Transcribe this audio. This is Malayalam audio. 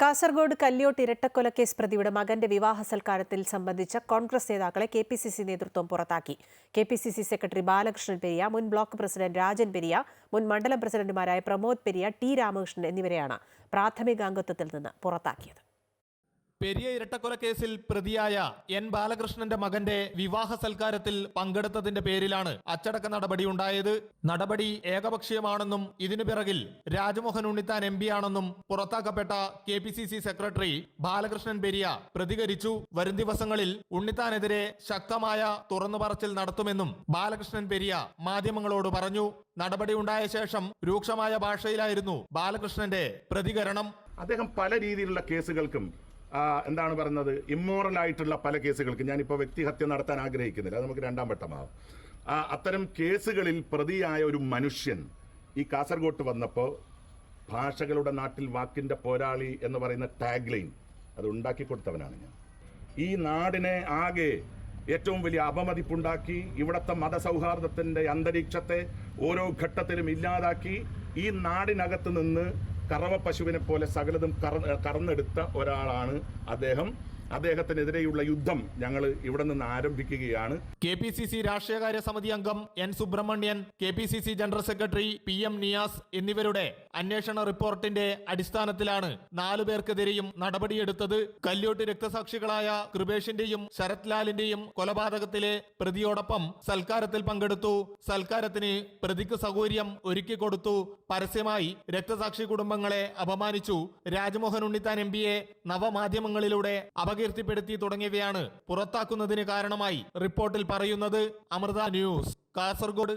കാസർഗോഡ് കല്യോട്ട് ഇരട്ടക്കൊലക്കേസ് പ്രതിയുടെ മകന്റെ വിവാഹ സൽക്കാരത്തിൽ സംബന്ധിച്ച കോൺഗ്രസ് നേതാക്കളെ കെ പി സി സി നേതൃത്വം പുറത്താക്കി. K P C C secretary Balakrishnan Periya മുൻ ബ്ലോക്ക് പ്രസിഡന്റ് രാജൻ പെരിയ മുൻ മണ്ഡലം പ്രസിഡന്റുമാരായ പ്രമോദ് പെരിയ ടി രാമകൃഷ്ണൻ എന്നിവരെയാണ് പ്രാഥമിക അംഗത്വത്തിൽ നിന്ന് പുറത്താക്കിയത്. പെരിയ ഇരട്ടക്കൊലക്കേസിൽ പ്രതിയായ എൻ ബാലകൃഷ്ണന്റെ മകന്റെ വിവാഹ സൽക്കാരത്തിൽ പങ്കെടുത്തതിന്റെ പേരിലാണ് അച്ചടക്ക നടപടി ഉണ്ടായത്. നടപടി ഏകപക്ഷീയമാണെന്നും ഇതിനു പിറകിൽ രാജ്മോഹൻ ഉണ്ണിത്താൻ എം ആണെന്നും പുറത്താക്കപ്പെട്ട കെ സെക്രട്ടറി ബാലകൃഷ്ണൻ പെരിയ പ്രതികരിച്ചു. വരും ദിവസങ്ങളിൽ ഉണ്ണിത്താനെതിരെ ശക്തമായ തുറന്നു പറച്ചിൽ നടത്തുമെന്നും ബാലകൃഷ്ണൻ പെരിയ മാധ്യമങ്ങളോട് പറഞ്ഞു. നടപടി ഉണ്ടായ ശേഷം രൂക്ഷമായ ഭാഷയിലായിരുന്നു ബാലകൃഷ്ണന്റെ പ്രതികരണം. അദ്ദേഹം പല രീതിയിലുള്ള കേസുകൾക്കും എന്താണ് പറയുന്നത്? ഇമ്മോറൽ ആയിട്ടുള്ള പല കേസുകൾക്ക് ഞാനിപ്പോൾ വ്യക്തിഹത്യ നടത്താൻ ആഗ്രഹിക്കുന്നില്ല. അത് നമുക്ക് രണ്ടാം വട്ടമാവും ആ, അത്തരം കേസുകളിൽ പ്രതിയായ ഒരു മനുഷ്യൻ ഈ കാസർഗോട്ട് വന്നപ്പോൾ ഭാഷകളുടെ നാട്ടിൽ വാക്കിന്റെ പോരാളി എന്ന് പറയുന്ന ടാഗ് ലൈൻ അത് ഉണ്ടാക്കി കൊടുത്തവനാണ് ഞാൻ. ഈ നാടിനെ ആകെ ഏറ്റവും വലിയ അപമതിപ്പുണ്ടാക്കി ഇവിടുത്തെ മതസൗഹാർദ്ദത്തിന്റെ അന്തരീക്ഷത്തെ ഓരോ ഘട്ടത്തിലും ഇല്ലാതാക്കി ഈ നാടിനകത്ത് നിന്ന് കറവ പശുവിനെ പോലെ സകലതും കറ കറന്നെടുത്ത ഒരാളാണ് അദ്ദേഹം. അദ്ദേഹത്തിനെതിരെയുള്ള യുദ്ധം ഞങ്ങൾ ഇവിടെ നിന്ന് ആരംഭിക്കുകയാണ്. കെ പി സി സി രാഷ്ട്രീയകാര്യ സമിതി അംഗം N Subramanian K P C C general secretary P M Niyas എന്നിവരുടെ അന്വേഷണ റിപ്പോർട്ടിന്റെ അടിസ്ഥാനത്തിലാണ് നാലു പേർക്കെതിരെയും നടപടിയെടുത്തത്. കല്യോട്ട് രക്തസാക്ഷികളായ കൃപേഷിന്റെയും ശരത് ലാലിന്റെയും കൊലപാതകത്തിലെ പ്രതിയോടൊപ്പം സൽക്കാരത്തിൽ പങ്കെടുത്തു. സൽക്കാരത്തിന് പ്രതിക്ക് സൗകര്യം ഒരുക്കി കൊടുത്തു. പരസ്യമായി രക്തസാക്ഷി കുടുംബങ്ങളെ അപമാനിച്ചു. രാജ്മോഹൻ ഉണ്ണിത്താൻ എം പിയെ നവമാധ്യമങ്ങളിലൂടെ അപകീർത്തിപ്പെടുത്തി തുടങ്ങിയവയാണ് പുറത്താക്കുന്നതിന് കാരണമായി റിപ്പോർട്ടിൽ പറയുന്നത് അമൃത ന്യൂസ് കാസർഗോഡ്.